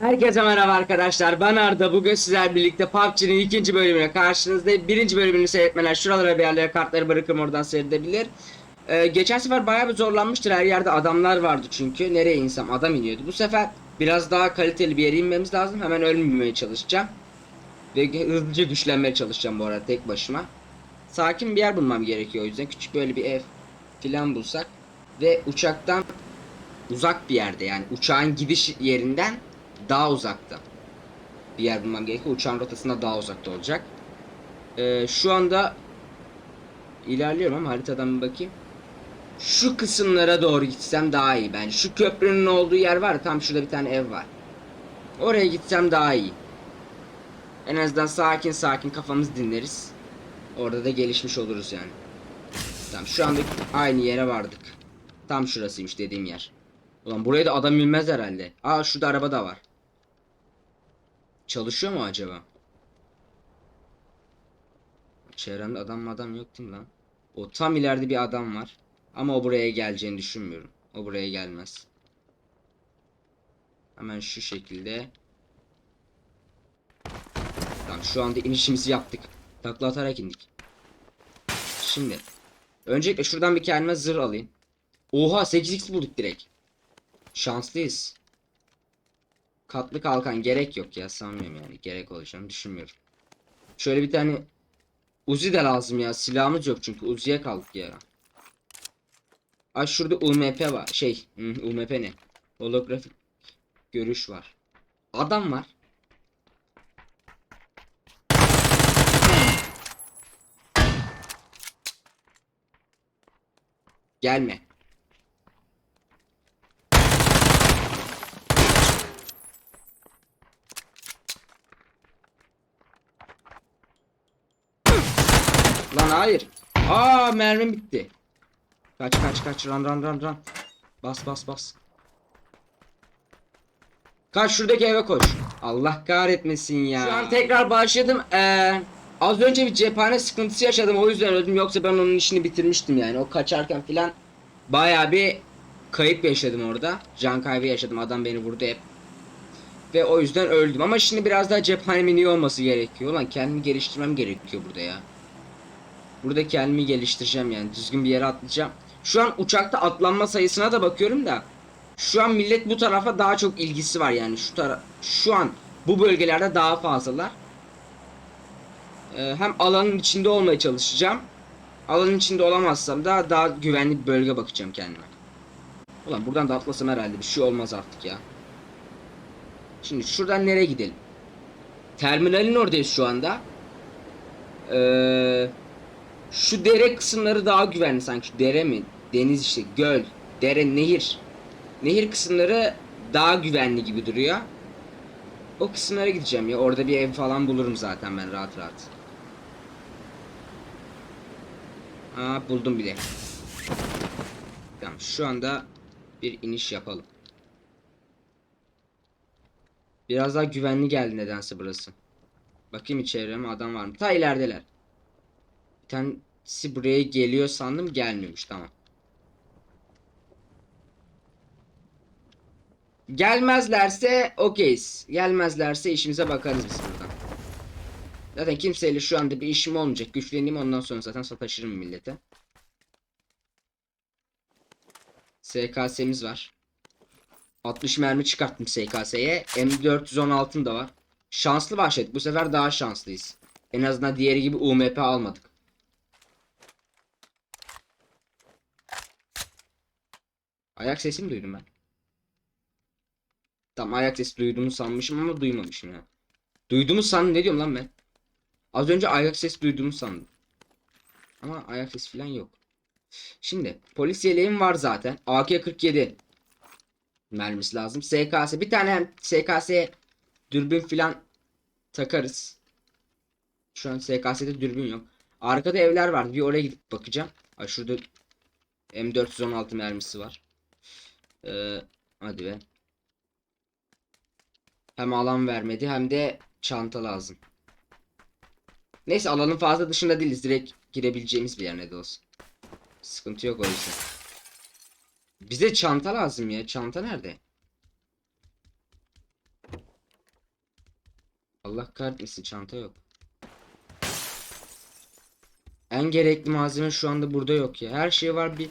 Herkese merhaba arkadaşlar. Ben Arda. Bugün sizler birlikte PUBG'nin ikinci bölümüne karşınızdayım. Birinci bölümünü seyretmeler şuralara bir yerlere kartları bırakırım oradan seyredebilir. Ee, geçen sefer bayağı bir zorlanmıştır. Her yerde adamlar vardı çünkü. Nereye insem adam iniyordu. Bu sefer biraz daha kaliteli bir yere inmemiz lazım. Hemen ölmemeye çalışacağım. Ve hızlıca güçlenmeye çalışacağım bu arada tek başıma. Sakin bir yer bulmam gerekiyor o yüzden. Küçük böyle bir ev filan bulsak. Ve uçaktan uzak bir yerde yani uçağın gidiş yerinden daha uzakta bir yer bulmam gerekiyor. Uçağın rotasında daha uzakta olacak. Ee, şu anda ilerliyorum ama haritadan bir bakayım. Şu kısımlara doğru gitsem daha iyi bence. Şu köprünün olduğu yer var tam şurada bir tane ev var. Oraya gitsem daha iyi. En azından sakin sakin kafamızı dinleriz. Orada da gelişmiş oluruz yani. Tamam şu anda aynı yere vardık. Tam şurasıymış dediğim yer. Ulan buraya da adam inmez herhalde. Aa şurada araba da var. Çalışıyor mu acaba? Çevremde adam adam yok değil mi lan? O tam ileride bir adam var. Ama o buraya geleceğini düşünmüyorum. O buraya gelmez. Hemen şu şekilde. Tamam şu anda inişimizi yaptık. Takla atarak indik. Şimdi. Öncelikle şuradan bir kendime zırh alayım. Oha 8x bulduk direkt. Şanslıyız. Katlı kalkan gerek yok ya sanmıyorum yani gerek olacağını düşünmüyorum. Şöyle bir tane Uzi de lazım ya silahımız yok çünkü Uzi'ye kaldık ya. Ay şurada UMP var şey UMP ne? Holografik görüş var. Adam var. Gelme. Lan hayır. Aa mermim bitti. Kaç kaç kaç run run run run. Bas bas bas. Kaç şuradaki eve koş. Allah kahretmesin ya. Şu an tekrar başladım. Ee, az önce bir cephane sıkıntısı yaşadım o yüzden öldüm. Yoksa ben onun işini bitirmiştim yani. O kaçarken filan baya bir kayıp yaşadım orada. Can kaybı yaşadım. Adam beni vurdu hep. Ve o yüzden öldüm. Ama şimdi biraz daha cephanemin iyi olması gerekiyor. Lan kendimi geliştirmem gerekiyor burada ya. Burada kendimi geliştireceğim yani. Düzgün bir yere atlayacağım. Şu an uçakta atlanma sayısına da bakıyorum da. Şu an millet bu tarafa daha çok ilgisi var yani. Şu tara şu an bu bölgelerde daha fazlalar. Ee, hem alanın içinde olmaya çalışacağım. Alanın içinde olamazsam da daha güvenli bir bölge bakacağım kendime. Ulan buradan da atlasam herhalde bir şey olmaz artık ya. Şimdi şuradan nereye gidelim? Terminalin oradayız şu anda. Eee şu dere kısımları daha güvenli sanki. Şu dere mi? Deniz işte. Göl. Dere, nehir. Nehir kısımları daha güvenli gibi duruyor. O kısımlara gideceğim ya. Orada bir ev falan bulurum zaten ben rahat rahat. Aa buldum bile. Tamam şu anda bir iniş yapalım. Biraz daha güvenli geldi nedense burası. Bakayım içerime adam var mı? Ta ilerideler. Tanesi buraya geliyor sandım gelmiyormuş tamam. Gelmezlerse okeyiz. Gelmezlerse işimize bakarız biz buradan. Zaten kimseyle şu anda bir işim olmayacak. Güçleneyim ondan sonra zaten sataşırım millete. SKS'miz var. 60 mermi çıkarttım SKS'ye. M416'ım da var. Şanslı başladık. Bu sefer daha şanslıyız. En azından diğeri gibi UMP almadık. Ayak sesi mi duydum ben? Tamam ayak sesi duyduğumu sanmışım ama duymamışım ya. Duyduğumu sandım ne diyorum lan ben? Az önce ayak sesi duyduğumu sandım. Ama ayak sesi falan yok. Şimdi polis yeleğim var zaten. AK-47 mermisi lazım. SKS bir tane SKS dürbün falan takarız. Şu an SKS'de dürbün yok. Arkada evler var. Bir oraya gidip bakacağım. Ay şurada M416 mermisi var. Ee, hadi be. Hem alan vermedi hem de çanta lazım. Neyse alanın fazla dışında değiliz. Direkt girebileceğimiz bir yer ne de olsun. Sıkıntı yok o yüzden. Bize çanta lazım ya. Çanta nerede? Allah kahretmesin çanta yok. En gerekli malzeme şu anda burada yok ya. Her şey var bir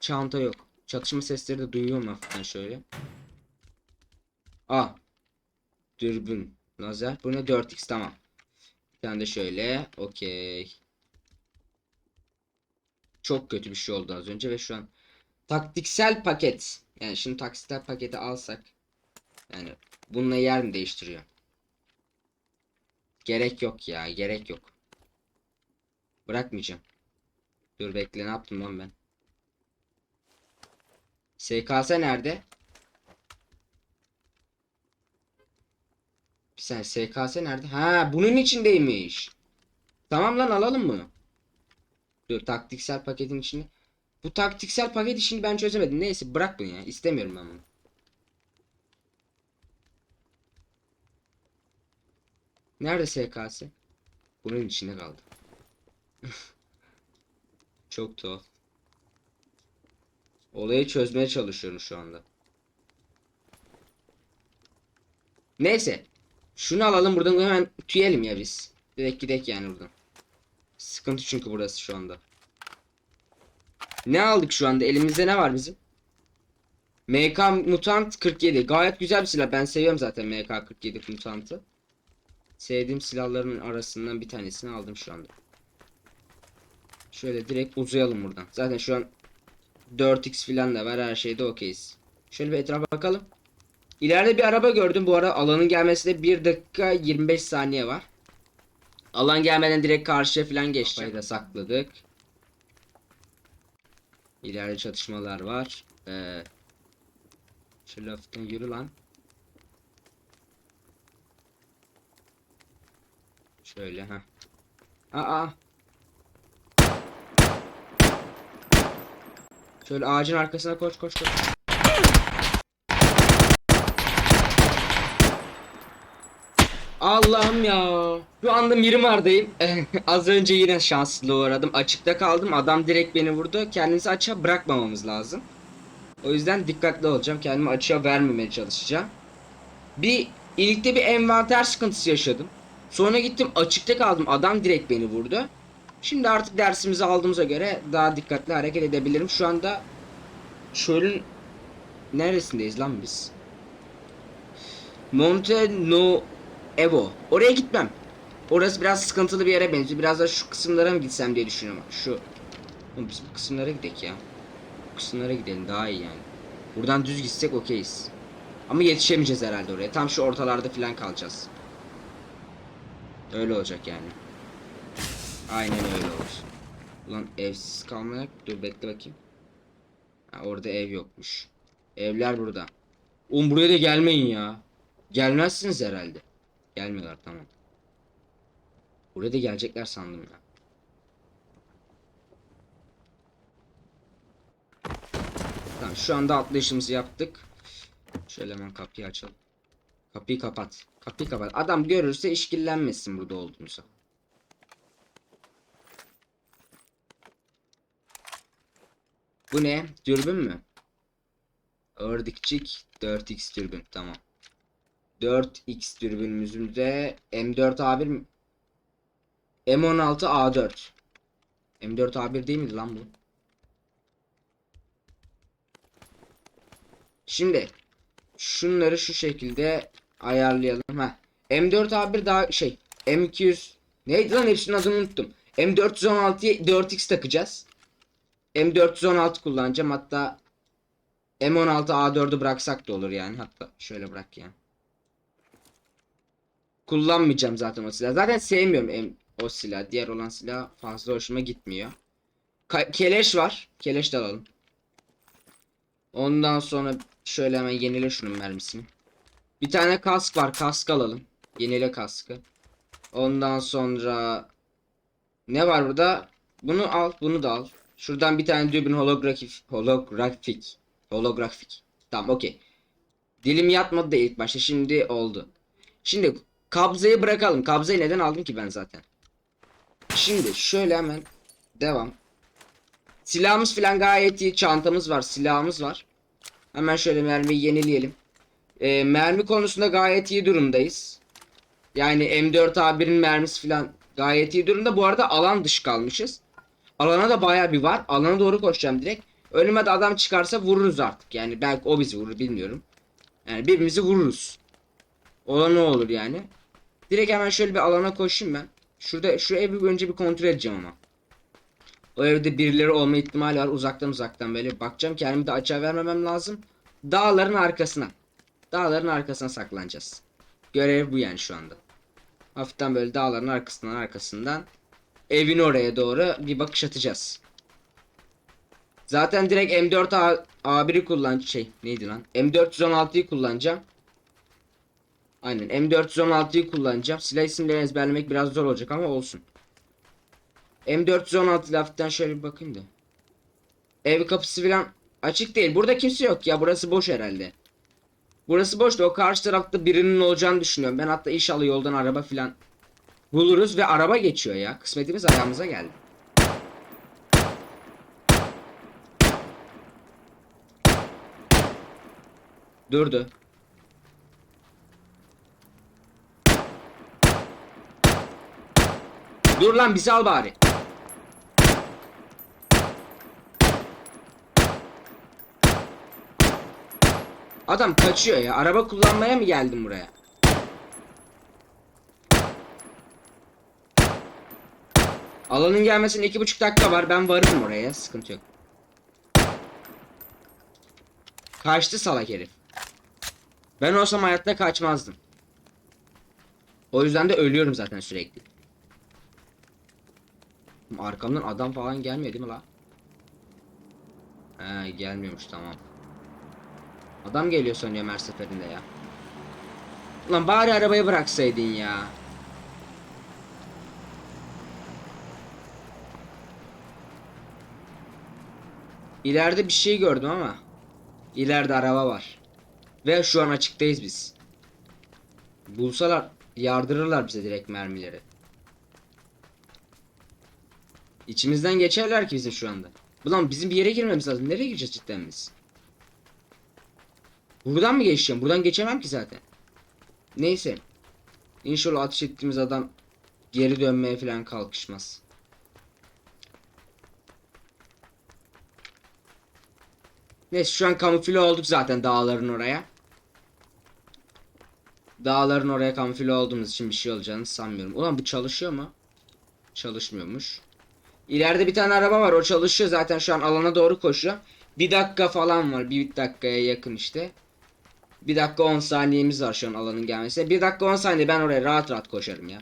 çanta yok. Çatışma sesleri de duyuyorum hafiften şöyle. Ah. Dürbün. Lazer. Bu ne 4x tamam. Bir tane de şöyle. Okey. Çok kötü bir şey oldu az önce ve şu an taktiksel paket. Yani şimdi taktiksel paketi alsak yani bununla yer mi değiştiriyor? Gerek yok ya, gerek yok. Bırakmayacağım. Dur bekle ne yaptım lan ben? SKS nerede? Bir saniye SKS nerede? Ha bunun içindeymiş. Tamam lan alalım bunu. Dur taktiksel paketin içinde. Bu taktiksel paket işini ben çözemedim. Neyse bırak bunu ya. İstemiyorum ben bunu. Nerede SKS? Bunun içinde kaldı. Çok tuhaf. Olayı çözmeye çalışıyorum şu anda. Neyse. Şunu alalım buradan hemen tüyelim ya biz. Direkt gidek yani buradan. Sıkıntı çünkü burası şu anda. Ne aldık şu anda? Elimizde ne var bizim? MK Mutant 47. Gayet güzel bir silah. Ben seviyorum zaten MK 47 Mutant'ı. Sevdiğim silahların arasından bir tanesini aldım şu anda. Şöyle direkt uzayalım buradan. Zaten şu an 4x falan da var. Her şeyde okeyiz. Şöyle bir etrafa bakalım. İleride bir araba gördüm. Bu ara alanın gelmesine 1 dakika 25 saniye var. Alan gelmeden direkt karşıya falan geçeceğim. da sakladık. İleride çatışmalar var. Ee, şöyle hafiften yürü lan. Şöyle ha. Aa. Şöyle ağacın arkasına koş koş koş. Allah'ım ya. Şu anda Mirimar'dayım. Az önce yine şanssızlığa uğradım. Açıkta kaldım. Adam direkt beni vurdu. Kendimizi açığa bırakmamamız lazım. O yüzden dikkatli olacağım. Kendimi açığa vermemeye çalışacağım. Bir ilkte bir envanter sıkıntısı yaşadım. Sonra gittim açıkta kaldım. Adam direkt beni vurdu. Şimdi artık dersimizi aldığımıza göre daha dikkatli hareket edebilirim. Şu anda çölün neresindeyiz lan biz? Monte No Evo. Oraya gitmem. Orası biraz sıkıntılı bir yere benziyor. Biraz da şu kısımlara mı gitsem diye düşünüyorum. Şu. Oğlum biz bu kısımlara gidelim ya. Bu kısımlara gidelim daha iyi yani. Buradan düz gitsek okeyiz. Ama yetişemeyeceğiz herhalde oraya. Tam şu ortalarda falan kalacağız. Öyle olacak yani. Aynen öyle olur. Ulan evsiz kalmayak. Dur bekle bakayım. Ha, orada ev yokmuş. Evler burada. Oğlum buraya da gelmeyin ya. Gelmezsiniz herhalde. Gelmiyorlar tamam. Buraya da gelecekler sandım ya. Tamam şu anda atlayışımızı yaptık. Şöyle hemen kapıyı açalım. Kapıyı kapat. Kapıyı kapat. Adam görürse işkillenmesin burada olduğumuza. Bu ne? Dürbün mü? Ördikçik 4x dürbün. Tamam. 4x dürbünümüzün de M4A1 mi? M16A4. M4A1 değil miydi lan bu? Şimdi şunları şu şekilde ayarlayalım. Ha. M4A1 daha şey M200 neydi lan hepsinin adını unuttum. M416'ya 4x takacağız. M416 kullanacağım hatta M16A4'ü bıraksak da olur yani hatta şöyle bırak yani. Kullanmayacağım zaten o silahı. Zaten sevmiyorum em- o silah. Diğer olan silah fazla hoşuma gitmiyor. Ka- keleş var. Keleş de alalım. Ondan sonra şöyle hemen yenile şunun mermisini. Bir tane kask var. Kask alalım. Yenile kaskı. Ondan sonra ne var burada? Bunu al, bunu da al. Şuradan bir tane dürbün holografik holografik holografik. Tamam, okey. Dilim yatmadı da ilk başta. Şimdi oldu. Şimdi kabzayı bırakalım. Kabzayı neden aldım ki ben zaten? Şimdi şöyle hemen devam. Silahımız falan gayet iyi. Çantamız var, silahımız var. Hemen şöyle mermiyi yenileyelim. Ee, mermi konusunda gayet iyi durumdayız. Yani M4A1'in mermisi falan gayet iyi durumda. Bu arada alan dışı kalmışız. Alana da bayağı bir var. Alana doğru koşacağım direkt. Önüme de adam çıkarsa vururuz artık. Yani belki o bizi vurur bilmiyorum. Yani birbirimizi vururuz. Ola ne olur yani. Direkt hemen şöyle bir alana koşayım ben. Şurada şu evi önce bir kontrol edeceğim ama. O evde birileri olma ihtimali var. Uzaktan uzaktan böyle bakacağım. Kendimi de açığa vermemem lazım. Dağların arkasına. Dağların arkasına saklanacağız. Görev bu yani şu anda. Hafiften böyle dağların arkasından arkasından evin oraya doğru bir bakış atacağız. Zaten direkt M4 A A1'i kullan şey neydi lan? M416'yı kullanacağım. Aynen M416'yı kullanacağım. Silah isimlerini ezberlemek biraz zor olacak ama olsun. M416 ile hafiften şöyle bir bakayım da. Ev kapısı falan açık değil. Burada kimse yok ya. Burası boş herhalde. Burası boş da o karşı tarafta birinin olacağını düşünüyorum. Ben hatta inşallah yoldan araba falan buluruz ve araba geçiyor ya. Kısmetimiz ayağımıza geldi. Durdu. Dur lan bizi al bari. Adam kaçıyor ya. Araba kullanmaya mı geldin buraya? Alanın gelmesine iki buçuk dakika var. Ben varırım oraya. Sıkıntı yok. Kaçtı salak herif. Ben olsam hayatta kaçmazdım. O yüzden de ölüyorum zaten sürekli. Arkamdan adam falan gelmiyor değil mi la? He gelmiyormuş tamam. Adam geliyor sanıyorum her seferinde ya. Ulan bari arabayı bıraksaydın ya. İleride bir şey gördüm ama. İleride araba var. Ve şu an açıktayız biz. Bulsalar yardırırlar bize direkt mermileri. İçimizden geçerler ki bizim şu anda. Ulan bizim bir yere girmemiz lazım. Nereye gireceğiz cidden biz? Buradan mı geçeceğim? Buradan geçemem ki zaten. Neyse. İnşallah ateş ettiğimiz adam geri dönmeye falan kalkışmaz. Neyse şu an kamufle olduk zaten dağların oraya. Dağların oraya kamufle olduğumuz için bir şey olacağını sanmıyorum. Ulan bu çalışıyor mu? Çalışmıyormuş. İleride bir tane araba var o çalışıyor zaten şu an alana doğru koşuyor. Bir dakika falan var bir dakikaya yakın işte. Bir dakika 10 saniyemiz var şu an alanın gelmesine. Bir dakika 10 saniye ben oraya rahat rahat koşarım ya.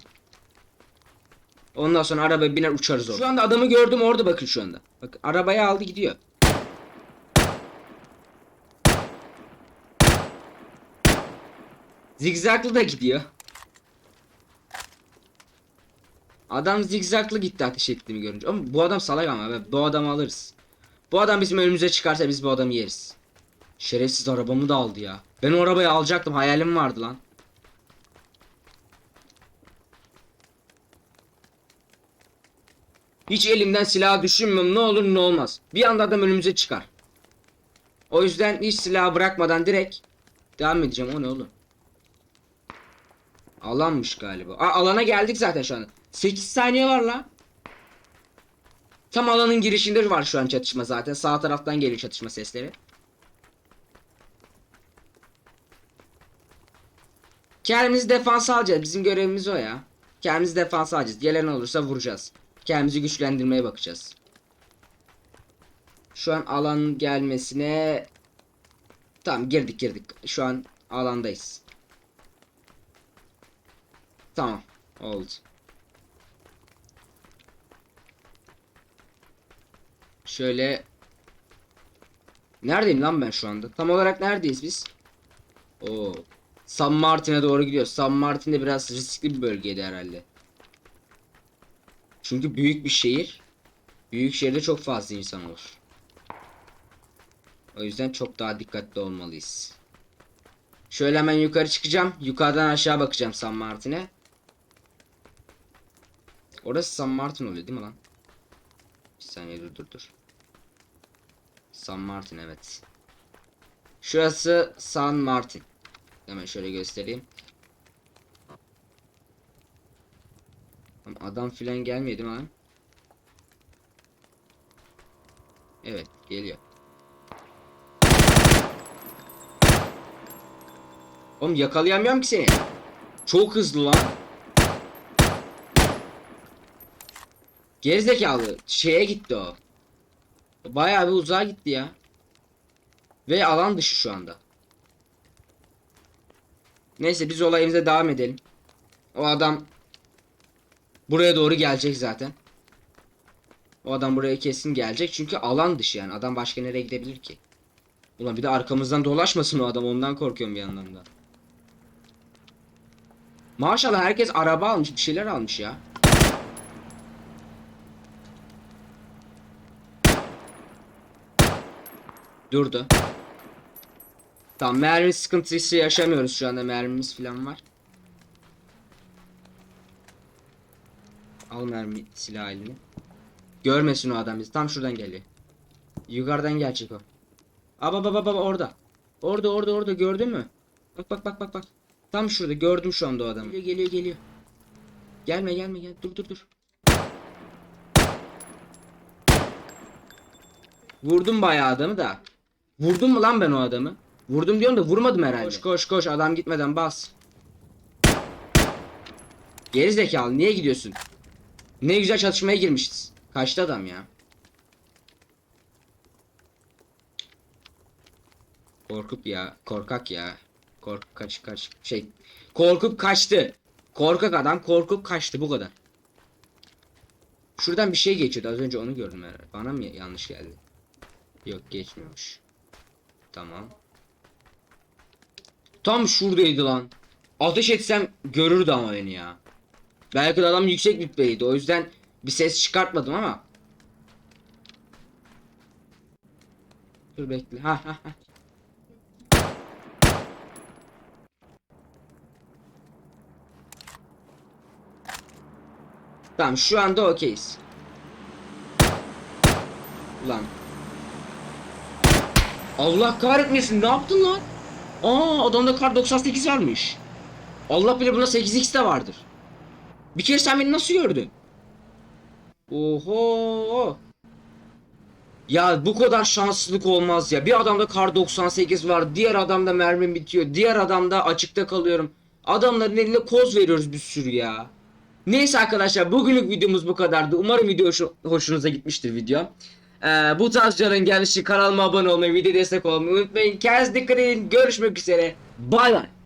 Ondan sonra arabaya biner uçarız orada. Şu anda adamı gördüm orada bakın şu anda. Bak arabaya aldı gidiyor. Zigzaglı da gidiyor. Adam zigzaglı gitti ateş ettiğimi görünce. Ama bu adam salak ama be. Bu adamı alırız. Bu adam bizim önümüze çıkarsa biz bu adamı yeriz. Şerefsiz arabamı da aldı ya. Ben o arabayı alacaktım. Hayalim vardı lan. Hiç elimden silah düşünmüyorum. Ne olur ne olmaz. Bir anda adam önümüze çıkar. O yüzden hiç silah bırakmadan direkt devam edeceğim. O ne oğlum? Alanmış galiba. Aa, alana geldik zaten şu an. 8 saniye var la. Tam alanın girişinde var şu an çatışma zaten. Sağ taraftan geliyor çatışma sesleri. Kendimizi defans alacağız. Bizim görevimiz o ya. Kendimizi defans alacağız. Gelen olursa vuracağız. Kendimizi güçlendirmeye bakacağız. Şu an alan gelmesine... Tamam girdik girdik. Şu an alandayız. Tamam. Oldu. Şöyle... Neredeyim lan ben şu anda? Tam olarak neredeyiz biz? Oo. San Martin'e doğru gidiyoruz. San Martin de biraz riskli bir bölgeydi herhalde. Çünkü büyük bir şehir. Büyük şehirde çok fazla insan olur. O yüzden çok daha dikkatli olmalıyız. Şöyle hemen yukarı çıkacağım. Yukarıdan aşağı bakacağım San Martin'e. Orası San Martin oluyor değil mi lan? Bir saniye dur dur dur. San Martin evet. Şurası San Martin. Hemen şöyle göstereyim. Adam filan gelmedi mi lan? Evet geliyor. Oğlum yakalayamıyorum ki seni. Çok hızlı lan. Gerizekalı şeye gitti o. Bayağı bir uzağa gitti ya. Ve alan dışı şu anda. Neyse biz olayımıza devam edelim. O adam buraya doğru gelecek zaten. O adam buraya kesin gelecek çünkü alan dışı yani. Adam başka nereye gidebilir ki? Ulan bir de arkamızdan dolaşmasın o adam ondan korkuyorum bir yandan da. Maşallah herkes araba almış bir şeyler almış ya. Durdu. Tamam mermi sıkıntısı yaşamıyoruz şu anda mermimiz falan var. Al mermi silah elini. Görmesin o adam bizi. Tam şuradan geliyor. Yukarıdan gelecek o. Aba baba baba orada. Orada orada orada gördün mü? Bak bak bak bak bak. Tam şurada gördüm şu anda o adamı. Geliyor geliyor geliyor. Gelme gelme gel. Dur dur dur. Vurdum bayağı adamı da. Vurdum mu lan ben o adamı? Vurdum diyorum da vurmadım herhalde. Koş koş koş adam gitmeden bas. Geri zekalı niye gidiyorsun? Ne güzel çatışmaya girmişiz. Kaçtı adam ya. Korkup ya. Korkak ya. Kork kaç kaç şey. Korkup kaçtı. Korkak adam korkup kaçtı bu kadar. Şuradan bir şey geçiyordu az önce onu gördüm herhalde. Bana mı yanlış geldi? Yok geçmiyormuş. Tamam. Tam şuradaydı lan. Ateş etsem görürdü ama beni ya. Belki de adam yüksek rütbeydi. O yüzden bir ses çıkartmadım ama. Dur bekle. Ha ha ha. Tamam şu anda okeyiz. Ulan. Allah kahretmesin ne yaptın lan? Aa adamda kar 98 varmış. Allah bilir bunda 8x de vardır. Bir kere sen beni nasıl gördün? Oho. Ya bu kadar şanslılık olmaz ya. Bir adamda kar 98 var, diğer adamda mermim bitiyor, diğer adamda açıkta kalıyorum. Adamların eline koz veriyoruz bir sürü ya. Neyse arkadaşlar bugünlük videomuz bu kadardı. Umarım video hoşu- hoşunuza gitmiştir video. Ee, bu tarz canın gelişi kanalıma abone olmayı, video destek olmayı unutmayın. Kendinize dikkat edin. Görüşmek üzere. Bay bay.